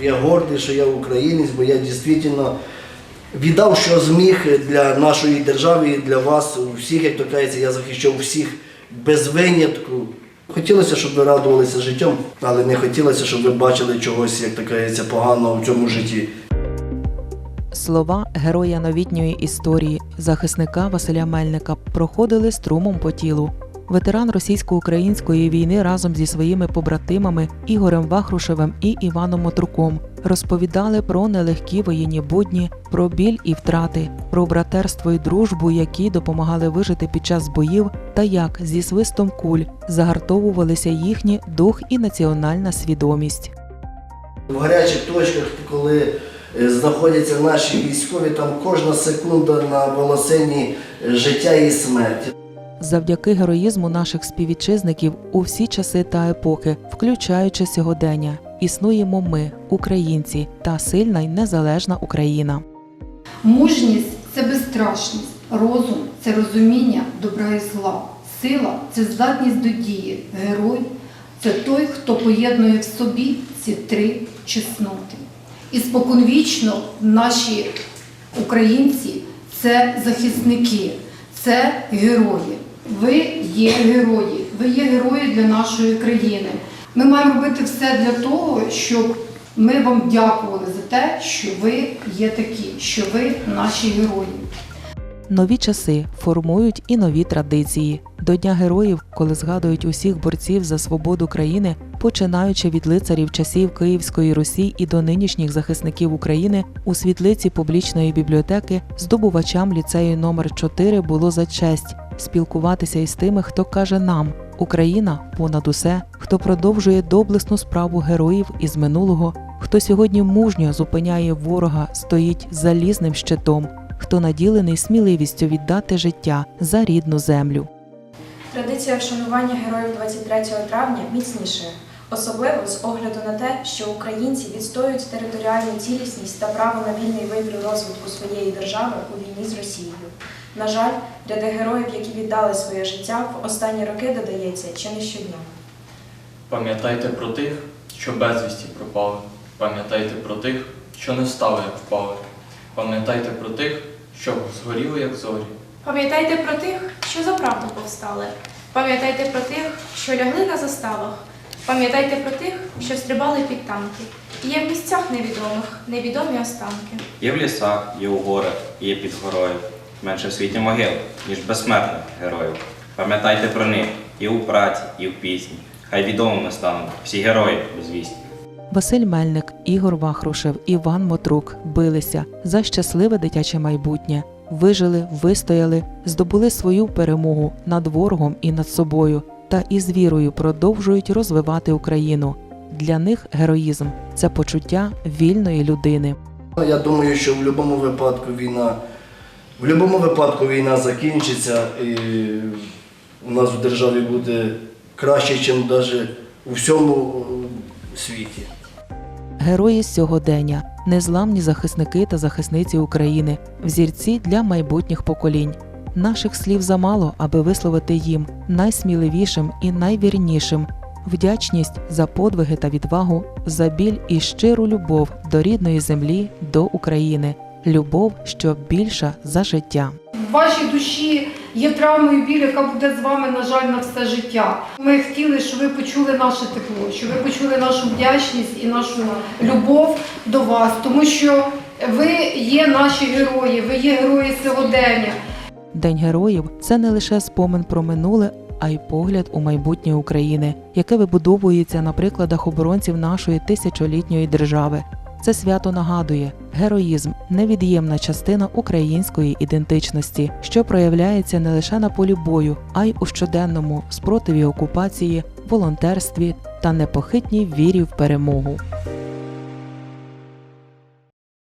Я гордий, що я українець, бо я дійсно віддав, що зміг для нашої держави і для вас, у всіх, як то кажеться, я захищав всіх без винятку. Хотілося, щоб ви радувалися життям, але не хотілося, щоб ви бачили чогось, як то кажеться, поганого в цьому житті. Слова героя новітньої історії, захисника Василя Мельника, проходили струмом по тілу. Ветеран російсько-української війни разом зі своїми побратимами Ігорем Вахрушевим і Іваном Мотруком розповідали про нелегкі воєнні будні, про біль і втрати, про братерство і дружбу, які допомагали вижити під час боїв, та як зі свистом куль загартовувалися їхні дух і національна свідомість. В гарячих точках, коли е, знаходяться наші військові, там кожна секунда на волосині життя і смерті. Завдяки героїзму наших співвітчизників у всі часи та епохи, включаючи сьогодення, існуємо ми, українці, та сильна й незалежна Україна. Мужність це безстрашність, розум це розуміння добра і зла, сила це здатність до дії, герой це той, хто поєднує в собі ці три чесноти. І споконвічно наші українці це захисники, це герої. Ви є герої, ви є герої для нашої країни. Ми маємо робити все для того, щоб ми вам дякували за те, що ви є такі, що ви наші герої. Нові часи формують і нові традиції. До Дня героїв, коли згадують усіх борців за свободу країни, починаючи від лицарів часів Київської Русі і до нинішніх захисників України, у світлиці публічної бібліотеки здобувачам ліцею номер 4 було за честь спілкуватися із тими, хто каже нам Україна понад усе, хто продовжує доблесну справу героїв із минулого, хто сьогодні мужньо зупиняє ворога, стоїть залізним щитом, хто наділений сміливістю віддати життя за рідну землю. Традиція вшанування героїв 23 травня міцніше, особливо з огляду на те, що українці відстоюють територіальну цілісність та право на вільний вибір розвитку своєї держави у війні з Росією. На жаль, ряди героїв, які віддали своє життя, в останні роки додається чи не щодня. Пам'ятайте про тих, що безвісті пропали. Пам'ятайте про тих, що не стали, як впали. Пам'ятайте про тих, що згоріли, як зорі. Пам'ятайте про тих, що за правду повстали. Пам'ятайте про тих, що лягли на заставах. Пам'ятайте про тих, що стрибали під танки. Є в місцях невідомих, невідомі останки. Є в лісах, є у горах, є під горою. Менше в світі могил, ніж безсмертних героїв. Пам'ятайте про них і у праці, і в пісні. Хай відомими стануть всі герої безвісні. Василь Мельник, Ігор Вахрушев, Іван Мотрук билися за щасливе дитяче майбутнє, вижили, вистояли, здобули свою перемогу над ворогом і над собою, та із вірою продовжують розвивати Україну. Для них героїзм це почуття вільної людини. Я думаю, що в будь-якому випадку війна, в будь-якому випадку війна закінчиться і у нас в державі буде краще, ніж навіть у всьому е, світі. Герої сьогодення, незламні захисники та захисниці України, взірці для майбутніх поколінь. Наших слів замало, аби висловити їм найсміливішим і найвірнішим вдячність за подвиги та відвагу, за біль і щиру любов до рідної землі, до України, любов, що більша за життя. В вашій душі є травма і біль, яка буде з вами, на жаль, на все життя. Ми хотіли, щоб ви почули наше тепло, щоб ви почули нашу вдячність і нашу любов до вас, тому що ви є наші герої, ви є герої сьогодення. День героїв це не лише спомин про минуле, а й погляд у майбутнє України, яке вибудовується на прикладах оборонців нашої тисячолітньої держави. Це свято нагадує героїзм невід'ємна частина української ідентичності, що проявляється не лише на полі бою, а й у щоденному спротиві окупації, волонтерстві та непохитній вірі в перемогу.